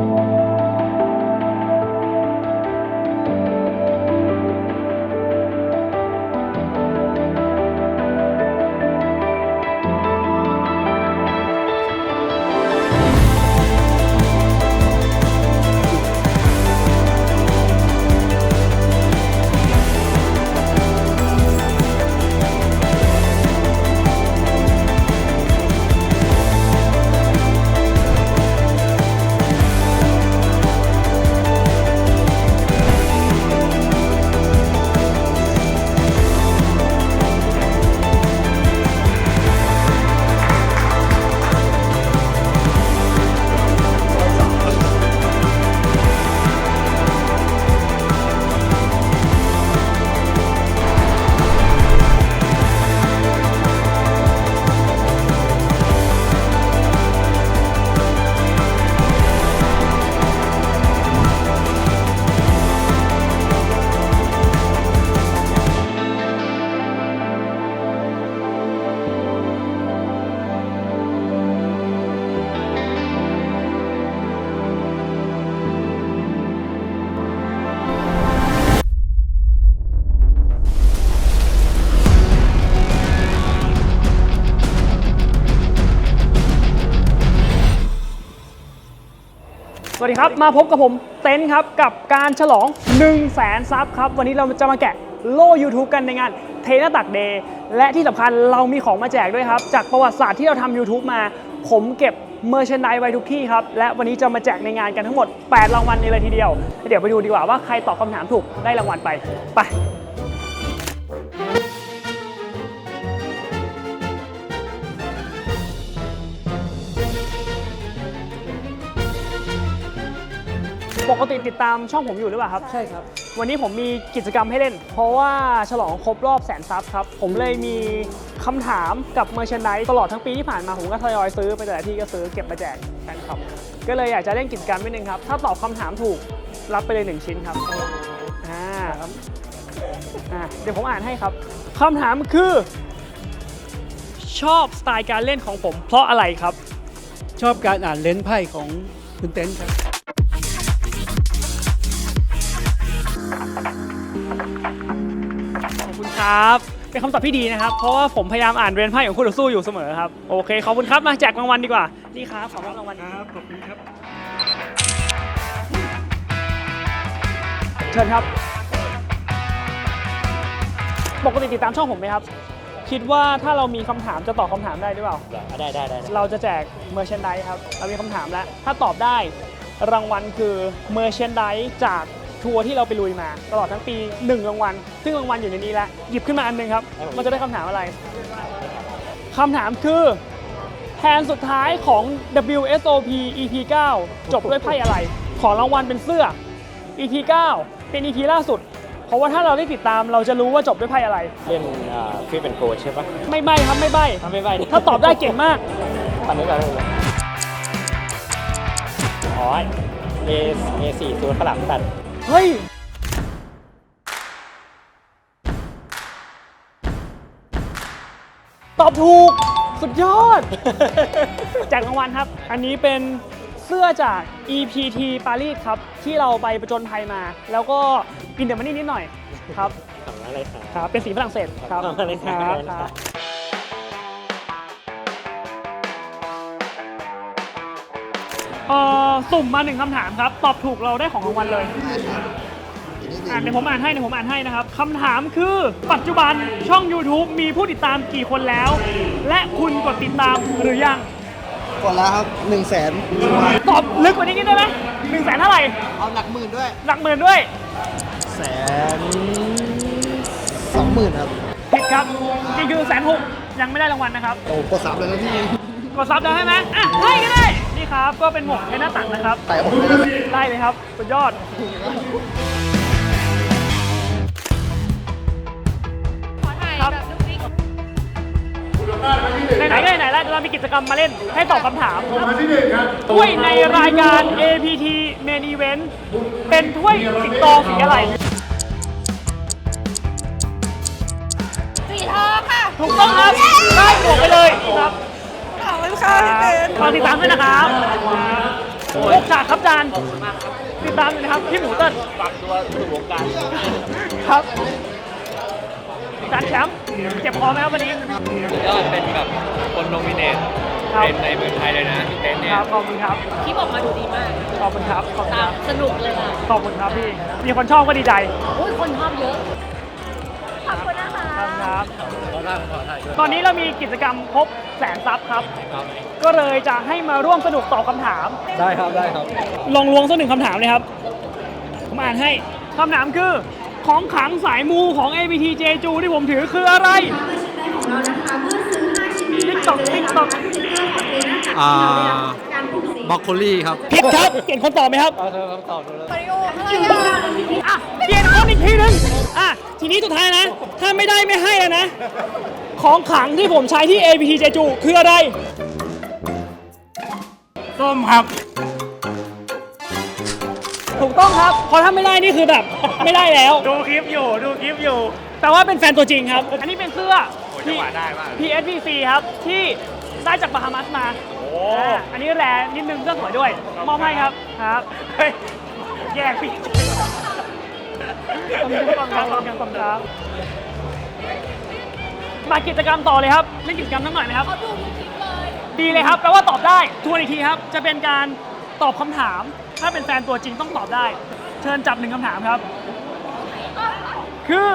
สวั สดีครับ มาพบกับผมเต้นครับ กับการฉลอง 1 0 0 0 0แสนซับครับ วันนี้เราจะมาแกะโล่ YouTube กันในงานเทนตักเดย์และที่สำคัญเรามีของมาแจกด้วยครับ จากประวัติศาสตร์ที่เราทำ YouTube มา ผมเก็บเมอร์เช n นดไว้ทุกที่ครับ และวันนี้จะมาแจกในงานกันทั้งหมด 8 รางวัลในเลยทีเดียว เดี๋ยวไปดูดีกว่าว่าใครตอบคำถามถูกได้รางวัลไปไป ปกติติดตามช่องผมอยู่หรือเปล่าครับ ใช่ครับ วันนี้ผมมีกิจกรรมให้เล่น เพราะว่าฉลองครบรอบแสนซับครับ ผมเลยมีคำถามกับเมอร์ช n นด e ตลอดทั้งปีที่ผ่านมาผมก็ทยอยซื้อไปแต่ละที่ก็ซื้อเก็บมาแจกแฟนคลับ ก็เลยอยากจะเล่นกิจกรรมนิดนึงครับ ถ้าตอบคำถามถูกรับไปเลย1ชิ้นครับอ่าอ่าเดี๋ยวผมอ่านให้ครับคำถามคือ ชอบสไตล์การเล่นของผม เพราะอะไรครับ ชอบการอ่านเลนส์ไพ่ของคุณเต้นครับ คุณครับ เป็นคำตอบที่ดีนะครับ เพราะว่าผมพยายามอ่านเรียนไพ่ของคู่ต่อสู้อยู่เสมอครับ โอเค ขอบคุณครับ มาแจกรางวัลดีกว่า นี่ครับ ขอบคุณรางวัลครับ ขอบคุณครับ เชิญครับ ปกติติดตามช่องผมไหมครับ คิดว่าถ้าเรามีคำถามจะตอบคำถามได้หรือเปล่า ได้ได้ได้เราจะแจกเมอร์เชนไดครับ เรามีคำถามแล้ว ถ้าตอบได้รางวัลคือเมอร์เชนไดจาก ทัวร์ที่เราไปลุยมา ตลอดทั้งปี 1 รางวัล ซึ่งรางวัลอยู่ในนี้แล้วหยิบขึ้นมาอันหนึงครับ มันจะได้คำถามอะไร คำถามคือแทนสุดท้ายของ WSOP EP 9 จบด้วยไพ่อะไร ขอรางวัลเป็นเสื้อ EP 9 เป็น EP ล่าสุด เพราะว่าถ้าเราได้ติดตามเราจะรู้ว่าจบด้วยไพ่อะไร เล่นอ่าฟิเป็นโกดใช่ปะไม่ใบ้ครับไม่ใบ้ถ้าไม่ใบถ้าตอบได้เก่งมากปันนี้ก่อนเลยอ๋อ A A สี่ตัวฝรั่งตัด เฮ้ย ตอบถูก สุดยอด แจกรางวัลครับ อันนี้เป็นเสื้อจาก EPT ปารีสครับ ที่เราไปประจนภัยมา แล้วก็กินเดมันนี่นิดหน่อยครับ ทำอะไรครับ ครับ เป็นสีฝรั่งเศสครับขอบคุณครับ ครับ เอ่อสุ่มมาหนึ่งคำถามครับ ตอบถูกเราได้ของรางวัลเลย อ่านเดี๋ยวผมอ่านให้เดี๋ยวผมอ่านให้นะครับคำถามคือปัจจุบันช่อง YouTube มีผู้ติดตามกี่คนแล้ว และคุณกดติดตามหรือยัง กดแล้วครับหนึ่งแสนตอบลึกกว่านี้นิดได้ไหมหนึ่งแสนเท่าไหร่เอาหลักหมื่นด้วยหลักหมื่นด้วยแสนสองหมื่นครับผิดครับจริงคือแสนหกยังไม่ได้รางวัลนะครับ โอ้กดซับเลยนะพี่กดซับได้ให้ไหมอะให้ก็ได้ นี่ครับ ก็เป็นหมวกในหน้าตักนะครับแต่ผมไม่ได้ได้เลยครับสุดยอดขอถ่ายแบบลูกนิกไหนๆก็ไหนๆแล้วเรามีกิจกรรมมาเล่นให้ตอบคำถามถ้วยในรายการ APT Main Event เป็นถ้วยสิงโตสีอะไร สีทองค่ะ ถูกต้องครับได้หมวกไปเลยครับขอบ คุณค่ะพี่เต้นฝากติดตามด้วยนะครับหกฉากครับจานติดตามเลยนะครับพี่หมูเติ้ลปรับตัวสู่วงการครับจานแชมป์เจ็บคอไหมครับวันนี้ยอดเป็นแบบคนโนมิเนตครับเป็นในเมืองไทยเลยนะพี่เต้นเนี่คยรับขอบคุณครับคลิปออกมาดูดีมากขอบคุณครับขอบคุณคตารัมบสนุกเลยค่ะขอบคุณครับพี่มีคนชอบก็ดีใจโอ้ยคนชอบเยอะขอบคุณ นะคะครับตอนนี้เรามีกิจกรรมครบแสนซับ ครับก็เลยจะให้มาร่วมสนุกตอบคำถาม ได้ครับได้ครับ ลองลวงสักหนึ่งคำถามเลยครับ ผมอ่านให้คำถามคือ ของขลังสายมูของ ABT เจจูที่ผมถือคืออะไรติ๊กตอกติ๊กตอกอ่าบ รอกโคลี่ครับผิดครับ เปลี่ยนคนตอบไหมครับมาริโออะไรอะอะเปลี่ยนคนอีกทีหนึงอะทีนี้สุดท้ายนะ ถ้าไม่ได้ไม่ให้แล้วนะ ของขลังที่ผมใช้ที่ ABT เจจูคืออะไร ส้มครับถูกต้องครับเพราะถ้าไม่ได้นี่คือแบบ ไม่ได้แล้ว ดูคลิปอยู่ดูคลิปอยู่แต่ว่าเป็นแฟนตัวจริงครับ อันนี้เป็นเสื้อจังหวะได้มาก PSVC ครับ ที่ได้จากบาฮามัสมาาอันนี้แรนิดนึงเสื้อสวยด้วยมอบให้ครับครับเฮ้ยแยกพี่ขอบคุณครับขอบคุณครับขอบคุณครับมากิจกรรมต่อเลยครับเล่นกิจกรรมทั้งหน่อยไหมครับเขาดูทุกคลิปเลยดีเลยครับแปลว่าตอบได้ทวนอีกทีครับ จะเป็นการตอบคำถาม ถ้าเป็นแฟนตัวจริงต้องตอบได้ เชิญจับหนึ่งคำถามครับ คือ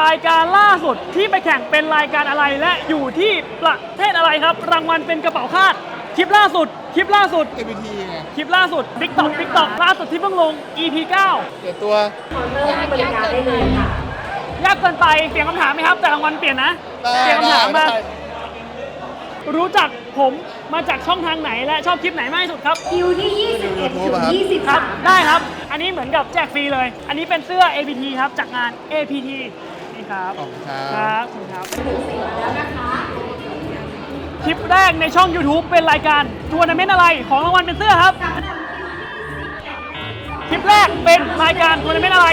รายการล่าสุดที่ไปแข่งเป็นรายการอะไรและอยู่ที่ประเทศอะไรครับ รางวัลเป็นกระเป๋าคาด คลิปล่าสุด คลิปล่าสุด ABT ไงคลิปล่าสุด TikTok TikTok ล่าสุดที่เพิ่งลง EP 9เดี๋ยวตัวยากยากเกินไปค่ะยากเกินไปเปลี่ยนคำถามไหมครับ แต่รางวัลเปลี่ยนนะได้เปลี่ยนคำถามมาได้รู้จักผมมาจากช่องทางไหนและชอบคลิปไหนมากที่สุดครับ คิวที่21ถึงครับ 23ได้ครับ อันนี้เหมือนกับแจกฟรีเลย อันนี้เป็นเสื้อ APT ครับ จากงาน APT นี่ ครับขอบคุณครับครับขอบคุณครับคลิปแรกในช่อง YouTube เป็นรายการทัวร์นาเมนต์อะไรของรางวัลเป็นเสื้อครับ คลิปแรกเป็นรายการทัวร์นาเมนต์อะไร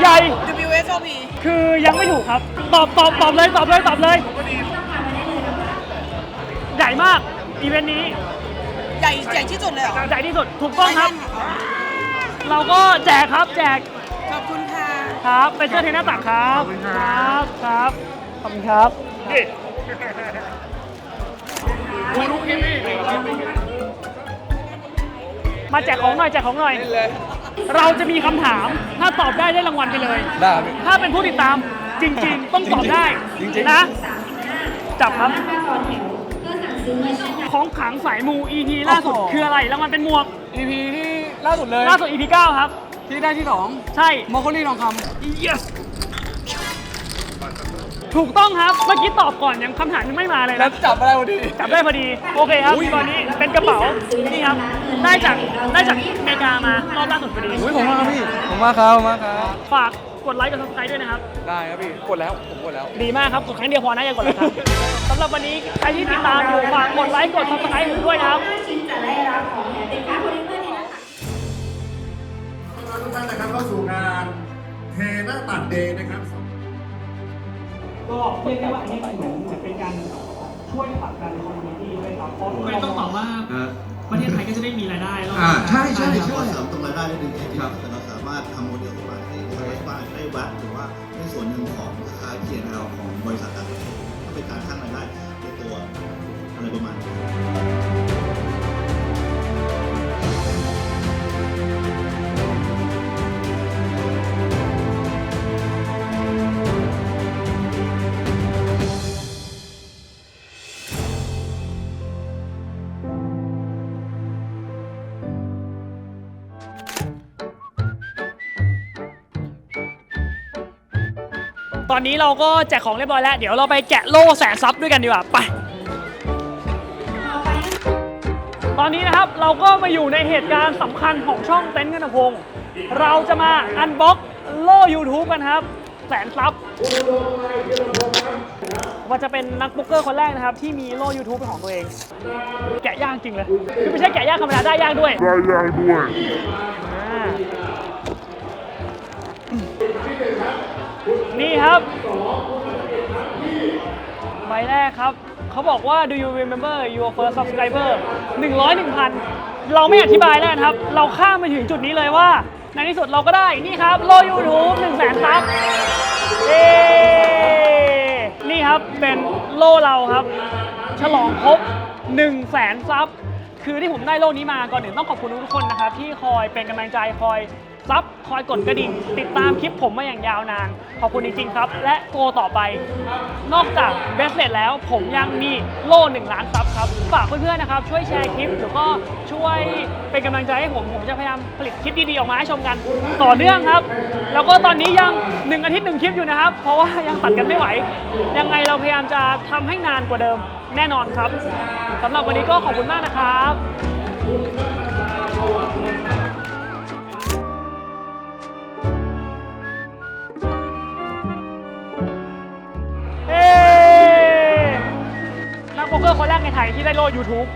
ใหญ่ WSOP ๆ คือยังไม่ถูกครับ ตอบตอบตอบเลยตอบเลยตอบเลย ใหญ่มาก อีเวนต์นี้ ใหญ่ใหญ่ที่สุดเลยเหรอใหญ่ที่สุดถูกต้องครับ เราก็แจกครับแจกขอบคุณ ค่ะครับเป็นเสื้อเทนหน้าตักครับครับครับขอบคุณครับมาแจกของหน่อยแจกของหน่อย เราจะมีคำถาม ถ้าตอบได้ได้รางวัลไปเลย ได้ถ้าเป็นผู้ติดตามจริง ๆ ต้องตอบได้จริงๆ นะ จับครับ ของขลังสายมู EP ล่าสุดคืออะไรรางวัลเป็นหมวก EP ที่ล่าสุดเลยล่าสุด EP 9 ครับ ที่ได้ที่ใช่2มอคโคลี่ทองค yes ถูกต้องครับ เมื่อกี้ตอบก่อนยังคำถามยังไม่มาเลยำแล้วนะ จับอะไรพอดี จับได้พอดี โอเคครับ ตอนนี้เป็นกระเป๋า นี่ครับ ได้จากได้จากอเมริกามารอบล่าสุดพอดี อุ้ยผมมากครับพี่ ผมมากครับผมมากครับ ฝากกดไลค์กด subscribe ด้วยนะครับ ได้ครับพี่ กดแล้ว ผมกดแล้ว ดีมากครับ กดครั้งเดียวพอนะอย่ากดเลยครับ สำหรับวันนี้ใครที่ติดตามอยู่ฝากกดไลค์กด subscribe ผมด้วยนะครับ ชิ้นจะได้รับของแถมเป็นการโพลิเมอร์ในหน้าตัก ทุกท่านนะครับเข้าสู่งานเทหน้าตัดเดย์นะครับ ก็เรียกได้ว่าอันนี้เหมือนเหมือนเป็นการช่วยผลักดันคอมมูนิตี้ด้วยครับเพราะไม่ต้องตอบว่าประเทศไทยก็จะได้มีรายได้แล้วอ่าใช่ใช่ขใช่อเสริมตรงรายได้นิดนึงที่แต่เราสามารถทำโมเดลออกมาให้ใช้บ้านได้วัดหรือว่าในส่วนหนึ่งของค่า P&L ของบริษัทต่างประเทศก็เป็นการสร้างรายได้ในตัวอะไรประมาณนี้ ตอนนี้เราก็แจกของเรียบร้อยแล้ว เดี๋ยวเราไปแกะโล่แสนซับด้วยกันดีกว่าไป ตอนนี้นะครับเราก็มาอยู่ในเหตุการณ์สำคัญของช่องเต็นท์กันพงศ์เราจะมาอันบ็อกโล่ YouTube กันครับ แสนซับว่าจะเป็นนักโป๊กเกอร์คนแรกนะครับ ที่มีโล่ YouTube เป็นของตัวเอง แกะยากจริงเลยคือไม่ใช่แกะยากธรรมดาได้ยากด้วย ได้ยากด้วย นี่ครับ ใบแรกครับ เขาบอกว่า do you remember your first subscriber 100 1,000 เราไม่อธิบายแล้วนะครับ เราข้ามไปถึงจุดนี้เลยว่า ในที่สุดเราก็ได้นี่ครับโลยูทูบหนึ่งแสนซับเย้นี่ครับเป็นโลเราครับ ฉลองครบ1 0 0 0 0แสนซับคือที่ผมได้โล่นี้มาก่อนหนึ่งต้องขอบคุณทุกคนนะครับ ที่คอยเป็นกำลังใจคอย ซับคอยกดกระดิ่ง ติดตามคลิปผมมาอย่างยาวนาน ขอบคุณจริงๆครับ และโกต่อไป นอกจากเบสเลตแล้วผมยังมีโล่1ล้านซับครับ ฝากเพื่อนๆนะครับ ช่วยแชร์คลิปแล้วก็ช่วยเป็นกำลังใจให้ผม ผมจะพยายามผลิตคลิปดีๆออกมาให้ชมกันต่อเนื่องครับ แล้วก็ตอนนี้ยัง 1 อาทิตย์หนึ่งคลิปอยู่นะครับ เพราะว่ายังตัดกันไม่ไหว ยังไงเราพยายามจะทำให้นานกว่าเดิมแน่นอนครับสำหรับวันนี้ก็ขอบคุณมากนะครับ ในไทยที่ได้โล่ YouTube